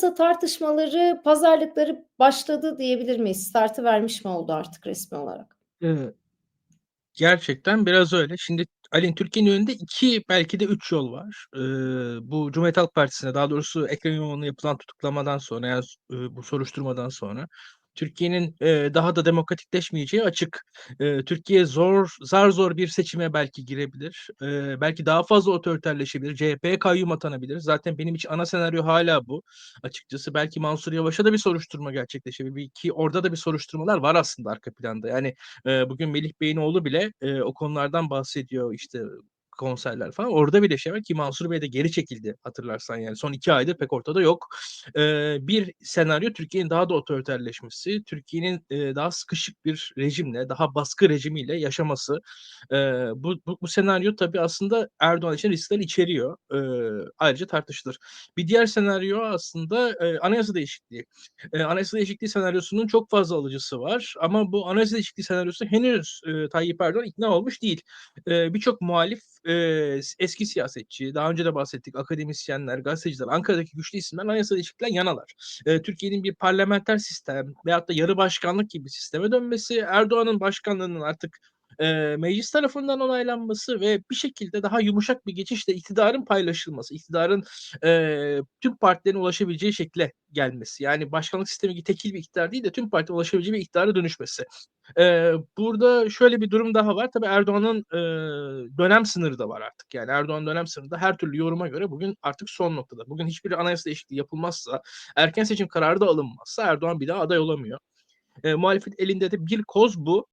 anayasa tartışmaları, pazarlıkları başladı diyebilir miyiz? Startı vermiş mi oldu artık resmi olarak? Eee Gerçekten biraz öyle. Şimdi hani Türkiye'nin önünde 2 belki de 3 yol var. Eee, bu Cumhuriyet Halk Partisi'ne daha doğrusu Ekrem İmamoğlu'na yapılan tutuklamadan sonra ya s ııı, bu soruşturmadan sonra Türkiye'nin, eee, daha da demokratikleşmeyeceği açık. Eee, Türkiye zor zar zor bir seçime belki girebilir. Eee, belki daha fazla otoriterleşebilir. CHP'ye kayyum atanabilir. Zaten benim için ana senaryo hâlâ bu. Açıkçası belki Mansur Yavaş'a da bir soruşturma gerçekleşebilir. Ki orada da bir soruşturmalar var aslında arka planda. Yani, eee, bugün Melih Bey'in oğlu bile, eee, o konulardan bahsediyor, işte, konserler falan. Orada bile şey var ki Mansur Bey de geri çekildi hatırlarsan yani. Son 2 aydır pek ortada yok. Eee, bir senaryo Türkiye'nin daha da otoriterleşmesi, Türkiye'nin, eee, daha sıkışık bir rejimle, daha baskı rejimiyle yaşaması. Eee, bu bu bu senaryo tabii aslında Erdoğan için riskler içeriyor. Eee, ayrıca tartışılır. Bir diğer senaryo aslında, eee, anayasa değişikliği. Eee, anayasa değişikliği senaryosunun çok fazla alıcısı var ama bu anayasa değişikliği senaryosu henüz, eee, Tayyip Erdoğan ikna olmuş değil. Eee, birçok muhalif, s eski siyasetçi, daha önce de bahsettik, akademisyenler, gazeteciler, Ankara'daki güçlü isimler anayasa değişikliğinden yanalar. Eee, Türkiye'nin bir parlamenter sistem veyahut da yarı başkanlık gibi sisteme dönmesi, Erdoğan'ın başkanlığının artık, eee, meclis tarafından onaylanması ve bir şekilde daha yumuşak bir geçişle iktidarın paylaşılması, iktidarın, eee, tüm partilerin ulaşabileceği şekle gelmesi. Yani başkanlık sistemi tekil bir iktidar değil de tüm partilerin ulaşabileceği bir iktidara dönüşmesi. Eee, burada şöyle bir durum daha var. Tabii Erdoğan'ın, eee, dönem sınırı da var artık. Yani Erdoğan dönem sınırı da her türlü yoruma göre bugün artık son noktada. Bugün hiçbir anayasa değişikliği yapılmazsa, erken seçim kararı da alınmazsa Erdoğan bir daha aday olamıyor. Eee, muhalefetin elinde de bir koz bu.